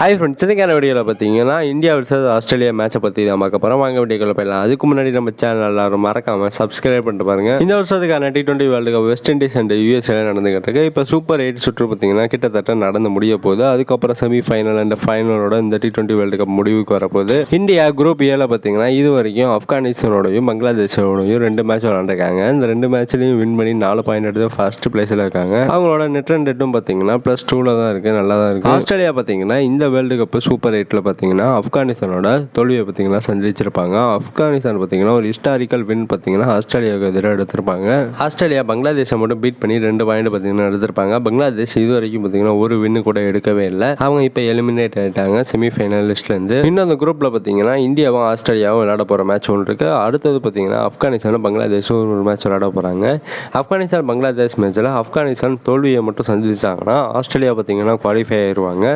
Hi friends இன்னைக்கான வீடியோவில் பார்த்தீங்கன்னா இந்தியா vs ஆஸ்திரேலியா மேட்சை பற்றி தான் பார்க்க போகிறோம் வாங்க வீடியோக்குள்ள போயிடலாம். அதுக்கு முன்னாடி நம்ம சேனல் எல்லாரும் மறக்காம சப்ஸ்கிரைப் பண்ணிட்டு பாருங்க. இந்த வருஷத்துக்கான T twenty world cup West Indies and யூஎஸ்ஏல நடந்துகிட்டு இருக்கு. இப்போ சூப்பர் எயிட் சுற்று பார்த்தீங்கன்னா கிட்டத்தட்ட நடந்து முடிய போகுது. அதுக்கப்புறம் செமி ஃபைனல் அண்ட் ஃபைனலோட இந்த டி டுவெண்ட்டி வேர்ல்டு கப் முடிவுக்கு வரப்போகுது. இந்தியா குரூப் ஏல பார்த்தீங்கன்னா இது வரைக்கும் ஆப்கானிஸ்தானோடையும் பங்களாதேஷோடையும் ரெண்டு மேட்ச் விளாண்டுருக்காங்க இந்த ரெண்டு மேட்ச்லையும் வின் பண்ணி நாலு பாயிண்ட் எடுத்து ஃபர்ஸ்ட் பிளேஸில் இருக்காங்க. அவங்களோட நெட் ரன் பார்த்தீங்கன்னா ப்ளஸ் டூவில் தான் இருக்குது நல்லா தான் இருக்குது ஆஸ்திரேலியா பார்த்தீங்கன்னா இந்த வேர்ல்டு கப்பு சூப்பர் எயிட்டில் பார்த்தீங்கன்னா ஆப்கானிஸ்தானோட தோல்வியை பார்த்தீங்கன்னா சந்திச்சிருப்பாங்க. ஆப்கானிஸ்தான் பார்த்தீங்கன்னா ஒரு ஹிஸ்டாரிக்கல் வின் பார்த்தீங்கன்னா ஆஸ்திரேலியாவுக்கு எதிராக எடுத்திருப்பாங்க. ஆஸ்திரேலியா பங்களாதேஷை மட்டும் பீட் பண்ணி ரெண்டு பாயிண்ட் பார்த்தீங்கன்னா எடுத்திருப்பாங்க. பங்களாதேஷ் இது வரைக்கும் பார்த்தீங்கன்னா ஒரு வின்னு கூட எடுக்கவே இல்லை. அவங்க இப்போ எலிமினேட் ஆகிட்டாங்க செமிஃபைனலிஸ்ட்லேருந்து இன்னும் அந்த குரூப்பில் பார்த்தீங்கன்னா இந்தியாவும் ஆஸ்திரேலியாவும் விளையாட போகிற மேட்ச் ஒன்று இருக்குது அடுத்தது பார்த்தீங்கன்னா ஆப்கானிஸ்தானும் பங்களாதேஷும் ஒரு மேட்ச் விளையாட போகிறாங்க ஆப்கானிஸ்தான் பங்களாதேஷ் மேட்ச்சில் ஆப்கானிஸ்தான் தோல்வியை மட்டும் சந்திச்சாங்கன்னா ஆஸ்திரேலியா பார்த்தீங்கன்னா குவாலிஃபை ஆயிடுவாங்க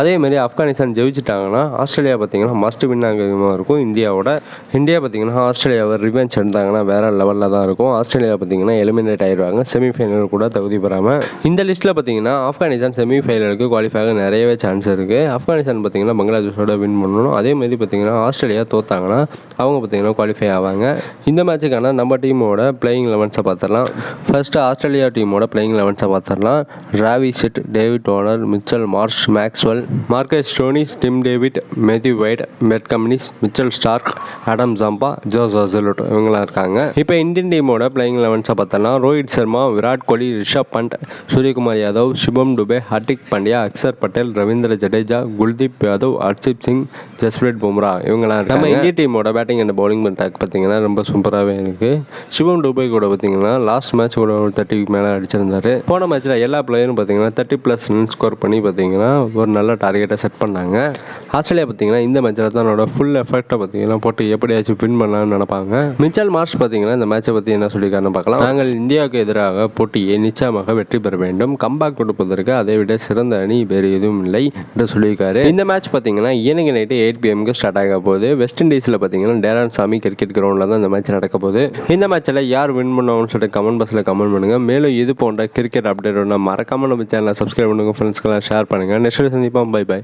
அதே ஆஸ்திரேலியா ஆப்கானிஸ்தான் ஜெயிச்சிட்டாங்கன்னா ஆஸ்திரேலியா பார்த்தீங்கன்னா மஸ்ட் வின் ஆகியமாக இருக்கும். இந்தியாவோட இந்தியா பார்த்தீங்கன்னா ஆஸ்திரேலியாவை ரிவெஞ்ச் எடுத்தாங்கன்னா வேற லெவலில் தான் இருக்கும். ஆஸ்திரேலியா பார்த்தீங்கன்னா எலிமினேட் ஆயிடுவாங்க. செமிஃபைனல் கூட தகுதி பெறாமல் இந்த லிஸ்ட்டில் பார்த்தீங்கன்னா ஆப்கானிஸ்தான் செமிஃபைனலுக்கு குவாலிஃபை ஆக நிறையவே சான்ஸ் இருக்குது ஆப்கானிஸ்தான் பார்த்தீங்கன்னா பங்களாதேஷோட வின் பண்ணணும். அதே மாதிரி பார்த்தீங்கன்னா ஆஸ்திரேலியா தோத்தாங்கன்னா அவங்க பார்த்தீங்கன்னா குவாலிஃபை ஆவாங்க. இந்த மேட்சுக்கான நம்ம டீமோட பிளேயிங் லெவன்ஸை பார்த்துடலாம். ஃபஸ்ட்டு ஆஸ்திரேலியா டீமோட பிளேயிங் லெவன்ஸை பார்த்துடலாம். ராவி set David Warner Mitchell Marsh Maxwell Marcus Stoinis Tim David Matthew Wade Matt Cummins Mitchell Stark அடம் ஜம்பா ஜோஸ் அசலுட் இவங்களாம் இருக்காங்க. இப்போ இந்தியன் டீமோட பிளேயிங் லெவன்ஸை பார்த்தோம்னா ரோஹித் சர்மா விராட் கோலி ரிஷப் பண்ட் சூரியகுமார் யாதவ் சிவம் டுபே ஹர்திக் பாண்டியா அக்சர் பட்டேல் ரவீந்திர ஜடேஜா குல்தீப் யாதவ் ஹர்ஷிப் சிங் ஜஸ்பிரீத் பும்ரா இவங்களாம் இருக்காங்க. நம்ம இந்திய டீமோட பேட்டிங் அண்ட் பவுலிங் அட்டாக் பார்த்தீங்கன்னா ரொம்ப சூப்பராகவே இருக்குது சிவம் டுபே கூட பார்த்தீங்கன்னா லாஸ்ட் மேட்ச் கூட ஒரு தேர்ட்டிக்கு மேலே அடிச்சிருந்தாரு. போன மேட்ச்சில் எல்லா பிளேயரும் பார்த்தீங்கன்னா தேர்ட்டி ப்ளஸ் ரன் ஸ்கோர் பண்ணி பார்த்தீங்கன்னா ஒரு நல்ல டார்கெட்டை செட் பண்ணாங்க. ஆஸ்திரேலியா பார்த்தீங்கன்னா இந்த மேட்ச்சில் தன்னோட ஃபுல் எஃபெக்ட்டை பார்த்தீங்கன்னா போட்டு எப்படியாச்சும் வின் பண்ணலாம்னு நினைப்பாங்க. மிச்சல் மார்ச் பார்த்தீங்கன்னா இந்த மேட்சை பற்றி என்ன சொல்லியிருக்காருன்னு பார்க்கலாம். நாங்கள் இந்தியாவுக்கு எதிராக போட்டியை நிச்சயமாக வெற்றி பெற வேண்டும். கம்பேக் கொடுப்பதற்கு அதை விட சிறந்த அணி வேறு எதுவும் இல்லை என்று சொல்லியிருக்காரு. இந்த மேட்ச் பார்த்தீங்கன்னா ஈனிங் நைட்டு எயிட் பிஎம்க்கு ஸ்டார்ட் ஆக போகுது. வெஸ்ட் இண்டீஸில் பார்த்தீங்கன்னா டேரான் சாமி கிரிக்கெட் கிரவுண்டில் தான் இந்த மேட்ச் நடக்க போகுது. இந்த மேட்ச்சில் யார் வின் பண்ணுவாங்கன்னு சொல்லிட்டு கமெண்ட் பாக்ஸில் கமெண்ட் பண்ணுங்கள் மேலும் இது போன்ற கிரிக்கெட் அப்டேட் மறக்காம நம்ம சேனலை சப்ஸ்கிரைப் பண்ணுங்க ஃப்ரெண்ட்ஸ்க்கெல்லாம் ஷேர் பண்ணுங்கள் நெக்ஸ்ட் சந்திப்போம். Bye bye